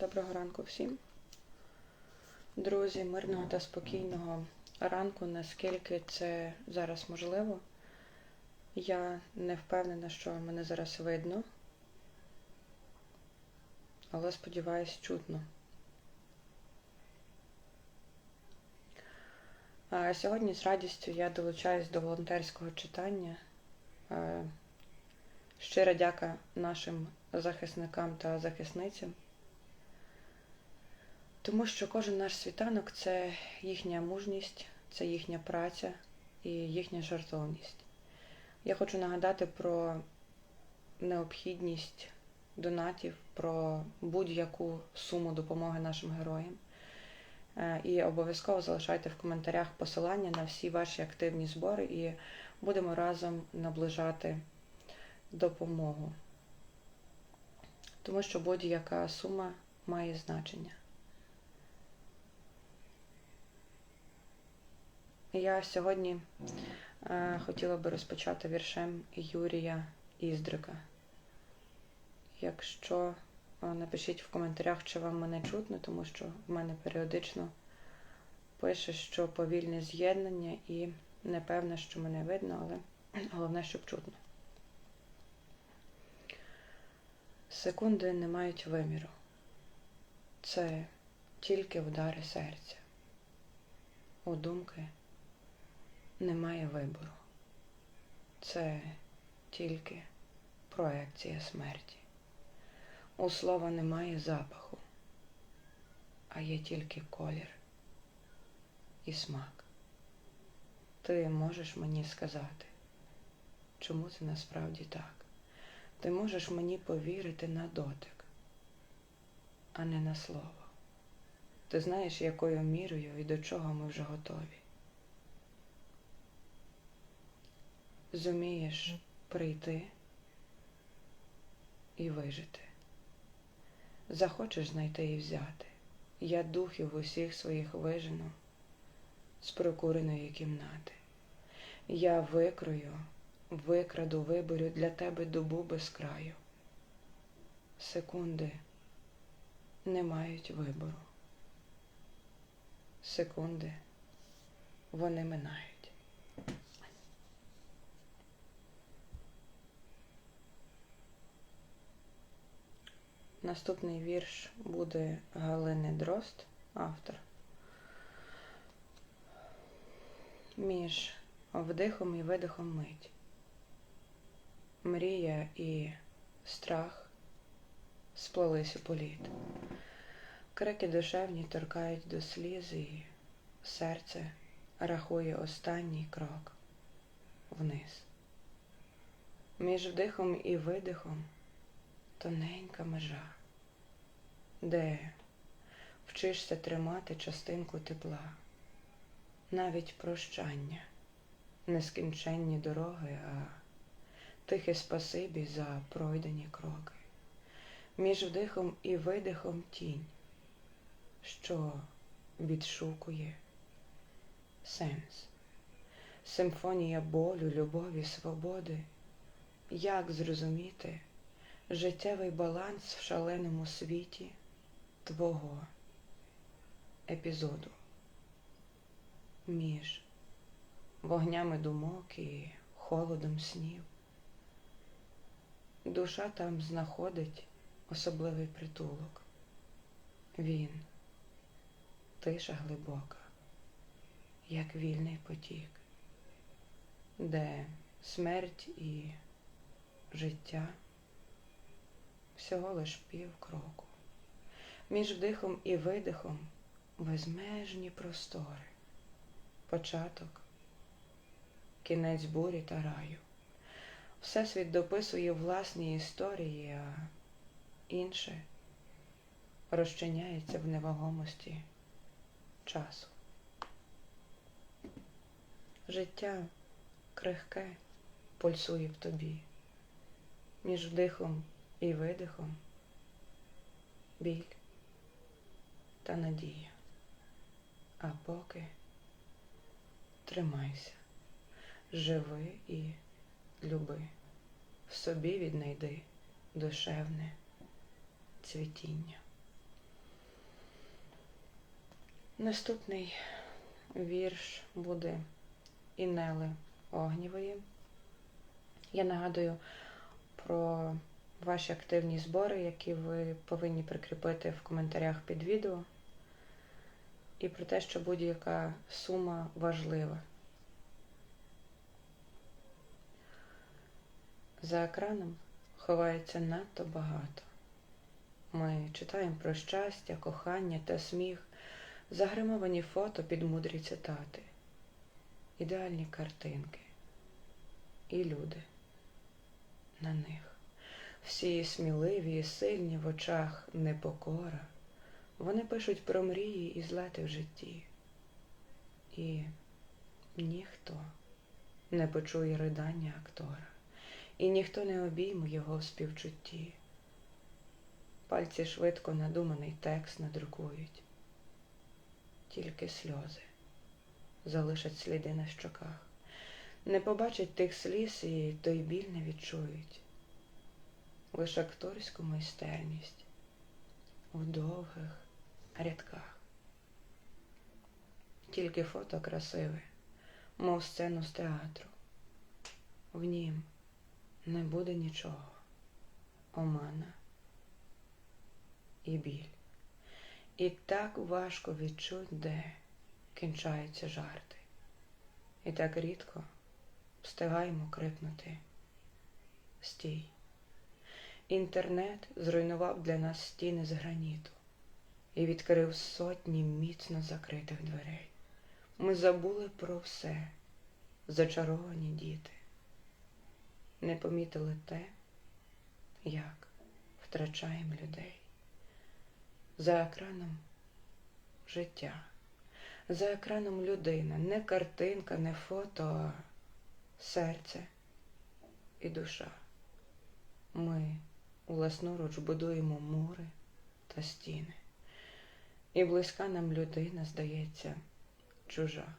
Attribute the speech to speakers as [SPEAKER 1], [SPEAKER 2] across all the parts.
[SPEAKER 1] Доброго ранку всім. Друзі, мирного та спокійного ранку, наскільки це зараз можливо. Я не впевнена, що мене зараз видно, але сподіваюсь, чутно. Сьогодні з радістю я долучаюсь до волонтерського читання. Щира дяка нашим захисникам та захисницям. Тому що кожен наш світанок це їхня мужність, це їхня праця і їхня жертовність. Я хочу нагадати про необхідність донатів, про будь-яку суму допомоги нашим героям. Е, І обов'язково залишайте в коментарях посилання на всі ваші активні збори, і будемо разом наближати допомогу. Тому що будь-яка сума має значення. Я сьогодні е, хотіла би розпочати віршем Юрія Іздрика. Якщо напишіть в коментарях, чи вам мене чутно, тому що в мене періодично пише, що повільне з'єднання і не певне, що мене видно, але головне, щоб чутно. Секунди не мають виміру. Це тільки удари серця. У думки немає вибору. Це тільки проекція смерті. У слова немає запаху, а є тільки колір і смак. Ти можеш мені сказати, чому це насправді так. Ти можеш мені повірити на дотик, а не на слово. Ти знаєш, якою мірою і до чого ми вже готові. Зумієш прийти і вижити. Захочеш знайти і взяти. Я духів усіх своїх вижену з прокуреної кімнати. Я викрою викраду, виборю для тебе добу без краю. Секунди не мають вибору. Секунди вони минають. Наступний вірш буде Галини Дрозд, автор. Між вдихом і видихом мить мрія і страх сплелись у політ. Крики душевні торкають до сліз, і серце рахує останній крок вниз. Між вдихом і видихом тоненька межа, де? Вчишся тримати частинку тепла, навіть прощання, нескінченні дороги, а тихе спасибі за пройдені кроки. Між вдихом і видихом тінь, що відшукує сенс, симфонія болю, любові, свободи. Як зрозуміти життєвий баланс в шаленому світі твого епізоду між вогнями думок і холодом снів? Душа там знаходить особливий притулок. Він тиша глибока, як вільний потік, де смерть і життя всього лиш пів кроку. Між вдихом і видихом безмежні простори, початок, кінець бурі та раю. Всесвіт дописує власні історії, а інше розчиняється в невагомості часу. Життя крихке пульсує в тобі, між вдихом і видихом біль та надія. А поки тримайся, живи і люби, в собі віднайди душевне цвітіння. Наступний вірш буде Інели Огнєвої. Я нагадую про ваші активні збори, які ви повинні прикріпити в коментарях під відео, і про те, що будь-яка сума важлива. За екраном ховається надто багато. Ми читаємо про щастя, кохання та сміх, загримовані фото під мудрі цитати, ідеальні картинки і люди на них. Всі сміливі і сильні в очах непокора. Вони пишуть про мрії і злети в житті. І ніхто не почує ридання актора, і ніхто не обійме його в співчутті. Пальці швидко надуманий текст надрукують, тільки сльози залишать сліди на щоках, не побачать тих сліз і той біль не відчують, лише акторську майстерність в довгих рядках. Тільки фото красиве, мов сцену з театру. В нім не буде нічого, омана і біль. І так важко відчуть, де кінчаються жарти. І так рідко встигаємо крикнути Стій. Інтернет зруйнував для нас стіни з граніту і відкрив сотні міцно закритих дверей. Ми забули про все, зачаровані діти, не помітили те, як втрачаємо людей. За екраном життя, за екраном людина, не картинка, не фото, а серце і душа. Ми власноруч будуємо мури та стіни. І близька нам людина, здається, чужа.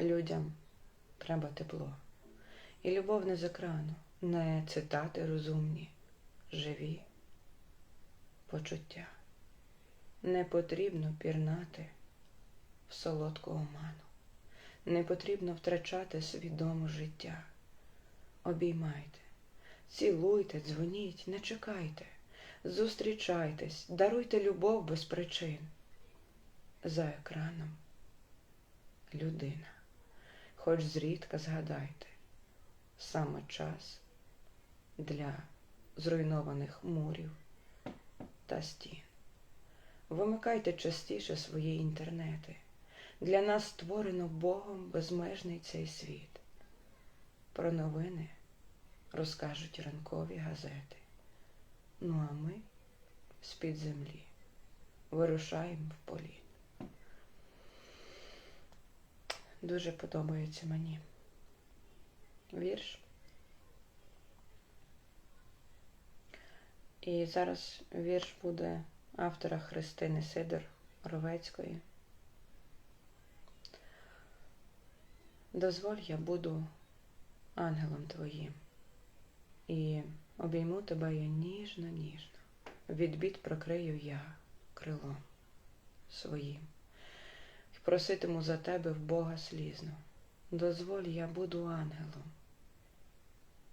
[SPEAKER 1] Людям треба тепло. І любов не з екрану, не цитати розумні, живі почуття. Не потрібно пірнати в солодку оману. Не потрібно втрачати свідоме життя. Обіймайте, цілуйте, дзвоніть, не чекайте, зустрічайтесь, даруйте любов без причин. За екраном людина, хоч зрідка згадайте, саме час для зруйнованих мурів та стін. Вимикайте частіше свої інтернети. Для нас створено Богом безмежний цей світ. Про новини розкажуть ранкові газети. Ну а ми з-під землі вирушаємо в політ. Дуже подобається мені вірш. І зараз вірш буде автора Христини Сидор Ровецької. Дозволь, я буду ангелом твоїм і обійму тебе я ніжно, ніжно. Від бід прокрию я крилом своїм. І проситиму за тебе в Бога слізно. Дозволь, я буду ангелом,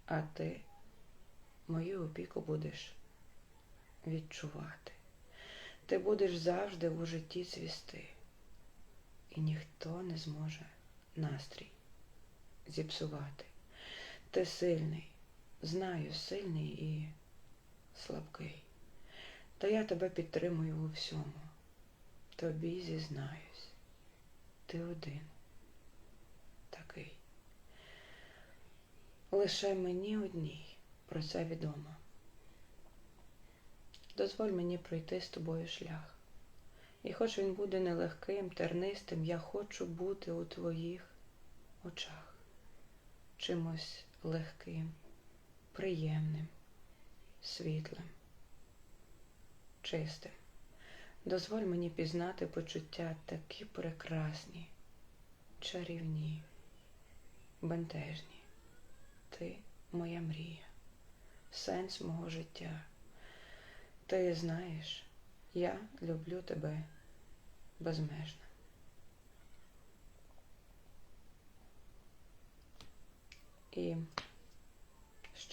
[SPEAKER 1] а ти мою опіку будеш відчувати. Ти будеш завжди у житті цвісти, і ніхто не зможе настрій зіпсувати. Ти сильний, знаю, сильний і слабкий. Та я тебе підтримую у всьому. Тобі зізнаюсь, ти один такий. Лише мені одній про це відомо. Дозволь мені пройти з тобою шлях. І хоч він буде нелегким, тернистим, я хочу бути у твоїх очах чимось легким, приємним, світлим, чистим. Дозволь мені пізнати почуття такі прекрасні, чарівні, бентежні. Ти моя мрія, сенс мого життя. Ти знаєш, Я люблю тебе безмежно. І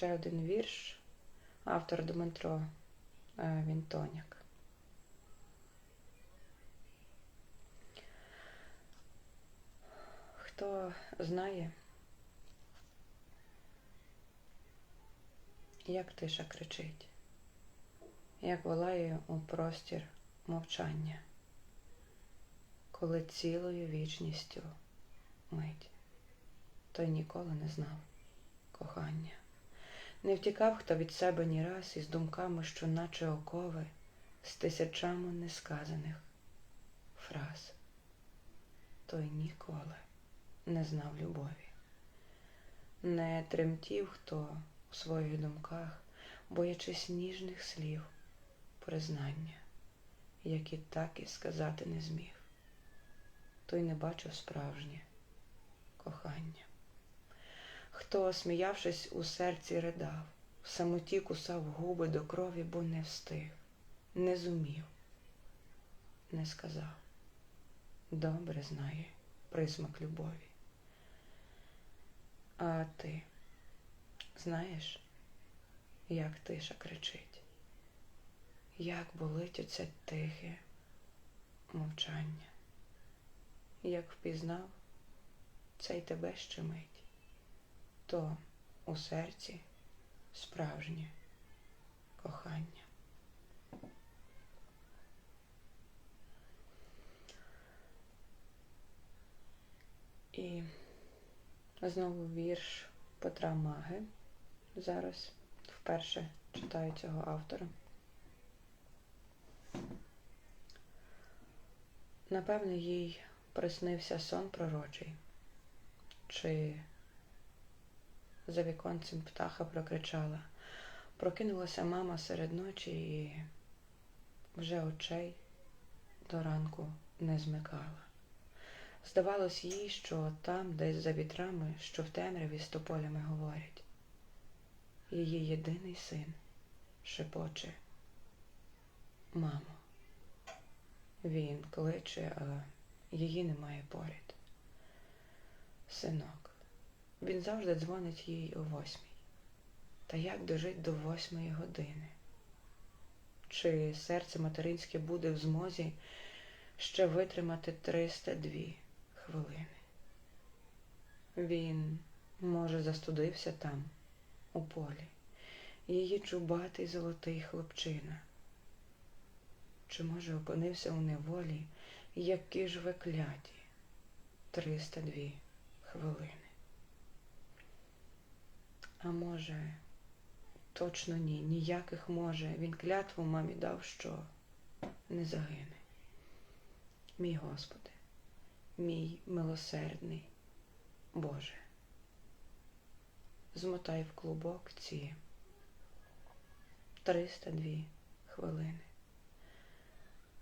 [SPEAKER 1] ще один вірш, автор Дмитро е, Вінтоняк. Хто знає, як тиша кричить, як волає у простір мовчання, коли цілою вічністю мить, той ніколи не знав кохання. Не втікав хто від себе ні раз із думками, що наче окови, з тисячами несказаних фраз. Той ніколи не знав любові. Не тремтів хто у своїх думках, боячись ніжних слів, признання, які так і сказати не зміг. Той не бачив справжнє кохання. Хто, сміявшись, у серці ридав, в самоті кусав губи до крові, бо не встиг, не зумів, не сказав. Добре знає присмак любові. А ти знаєш, як тиша кричить, як болить оце тихе мовчання, як впізнав цей тебе щемить, то у серці справжнє кохання. І знову вірш Петра Маги. Зараз вперше читаю цього автора. Напевне, їй приснився сон пророчий, чи за віконцем птаха прокричала. Прокинулася мама серед ночі і вже очей до ранку не змикала. Здавалось їй, що там, десь за вітрами, що в темряві з тополями говорять. Її єдиний син шепоче. Мамо, він кличе, а її немає поряд. Синок, він завжди дзвонить їй о восьмій. Та як дожить до восьмої години? Чи серце материнське буде в змозі ще витримати 302 хвилини? Він, може, застудився там, у полі, її чубатий золотий хлопчина. Чи, може, опинився у неволі, які ж ви кляті 302 хвилини? А може, точно ні, ніяких може. Він клятву мамі дав, що не загине. Мій Господи, мій милосердний Боже, змотай в клубок ці 302 хвилини.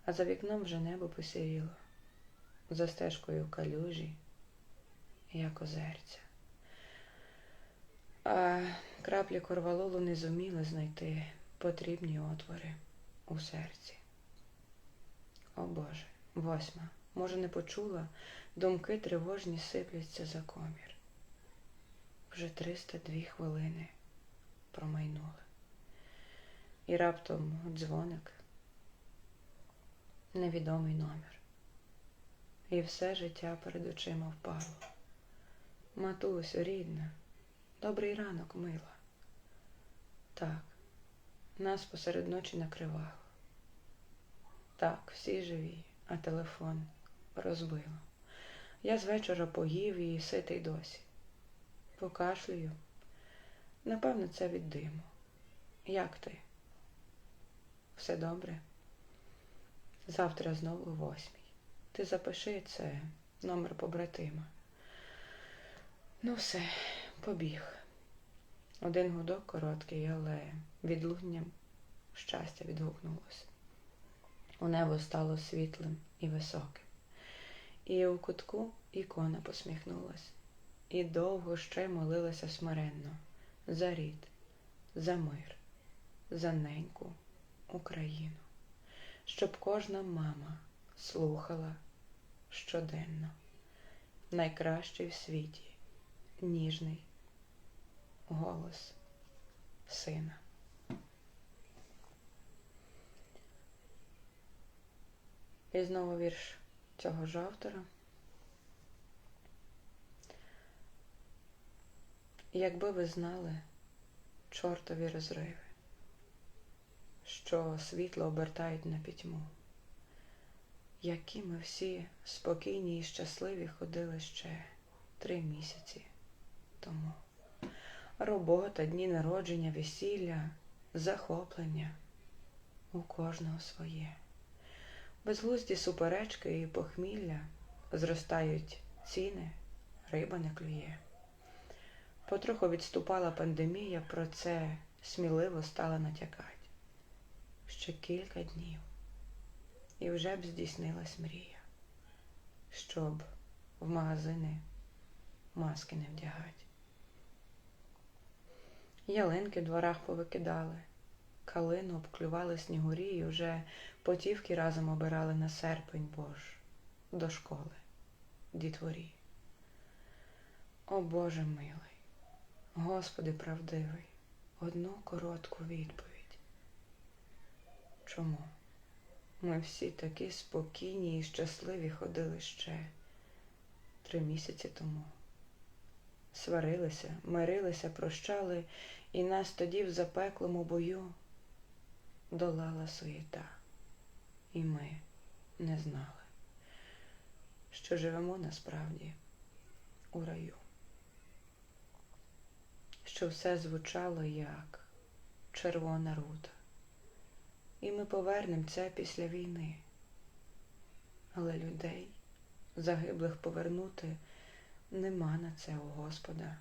[SPEAKER 1] А за вікном вже небо посіріло, за стежкою калюжі, як озерця. А краплі корвалолу не зуміли знайти потрібні отвори у серці. О Боже, восьма, може, не почула, думки тривожні сипляться за комір. Вже 302 хвилини промайнули. І раптом дзвоник, невідомий номер. І все життя перед очима впало. Матусю, рідна. Добрий ранок, мила. Так, нас посеред ночі накривало. Так, всі живі, а телефон розбило. Я з вечора поїв і ситий досі. Покашлюю. Напевно, це від диму. Як ти? Все добре? Завтра знову восьмій. Ти запиши це номер побратима. Ну все, побіг. Один гудок короткий, але відлунням щастя відгукнулося. У небо стало світлим і високим. І у кутку ікона посміхнулась, і довго ще молилася смиренно за рід, за мир, за неньку Україну. щоб кожна мама слухала щоденно найкращий в світі ніжний голос сина. І знову вірш цього ж автора. Якби ви знали чортові розриви, що світло обертають на пітьму, які ми всі спокійні і щасливі ходили ще три місяці тому. Робота, дні народження, весілля, захоплення у кожного своє. Безглузді суперечки і похмілля зростають ціни, риба не клює. Потроху відступала пандемія, про це сміливо стала натякати. Ще кілька днів, і вже б здійснилась мрія, щоб в магазини маски не вдягать. Ялинки в дворах повикидали, калину обклювали снігурі і вже потівки разом обирали на серпень, бо ж до школи, дітворі. О Боже милий, Господи правдивий, одну коротку відповідь. Чому? Ми всі такі спокійні і щасливі ходили ще три місяці тому. Сварилися, мирилися, прощали, і нас тоді в запеклому бою долала суєта. І ми не знали, що живемо насправді у раю, що все звучало як червона рута. І ми повернемо це після війни. Але людей, загиблих повернути, нема на це у Господа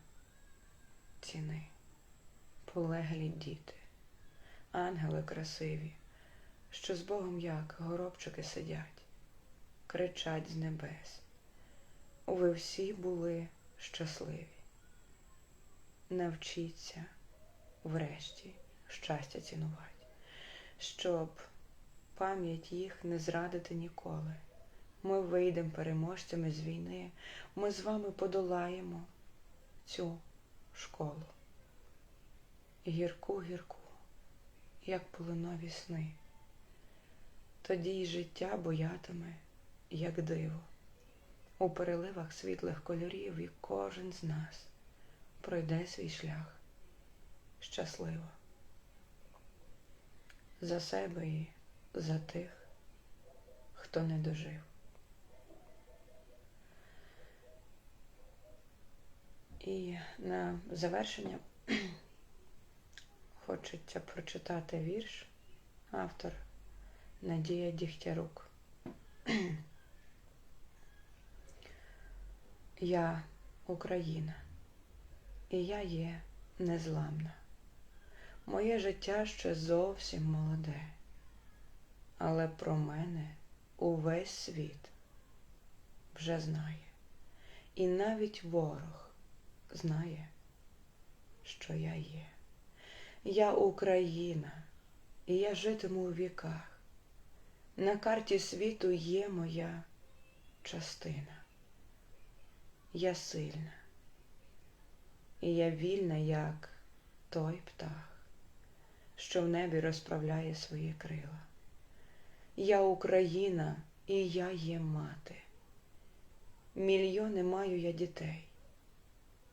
[SPEAKER 1] ціни. Полеглі діти, ангели красиві, що з Богом як горобчики сидять, кричать з небес. Ви всі були щасливі. Навчіться врешті щастя цінувати, щоб пам'ять їх не зрадити ніколи. Ми вийдемо переможцями з війни, ми з вами подолаємо цю школу. Гірку, гірку, як полинові сни. Тоді й життя боятиме, як диво, у переливах світлих кольорів, і кожен з нас пройде свій шлях щасливо. За себе і за тих, хто не дожив. І на завершення хочеться прочитати вірш автор Надія Дігтярук. Я Україна, і я є незламна. Моє життя ще зовсім молоде, але про мене увесь світ вже знає. І навіть ворог знає, що я є. Я Україна, і я житиму у віках. На карті світу є моя частина. Я сильна, і я вільна, як той птах, що в небі розправляє свої крила. Я Україна, і я є мати. Мільйони маю я дітей.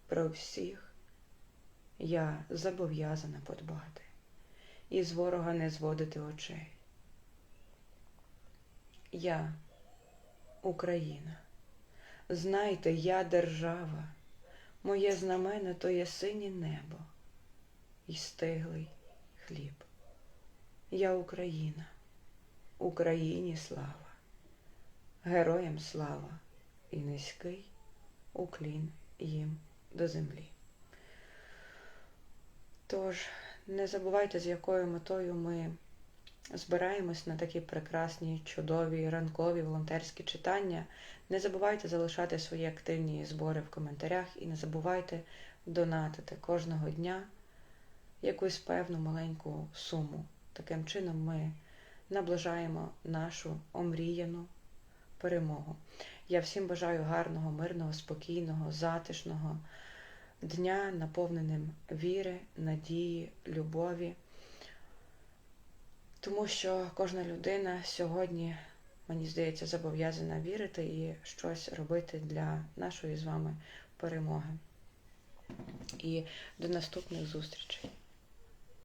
[SPEAKER 1] Про всіх я зобов'язана подбати і з ворога не зводити очей. Я Україна. Знайте, я держава, моє знамено то є синє небо і стиглий хліб. Я Україна, Україні слава, героям слава і низький уклін їм до землі. Тож, не забувайте, з якою метою ми збираємось на такі прекрасні, чудові, ранкові волонтерські читання. Не забувайте залишати свої активні збори в коментарях і не забувайте донатити кожного дня якусь певну маленьку суму. Таким чином ми наближаємо нашу омріяну перемогу. Я всім бажаю гарного, мирного, спокійного, затишного дня, наповненим віри, надії, любові. Тому що кожна людина сьогодні, мені здається, зобов'язана вірити і щось робити для нашої з вами перемоги. І до наступних зустрічей.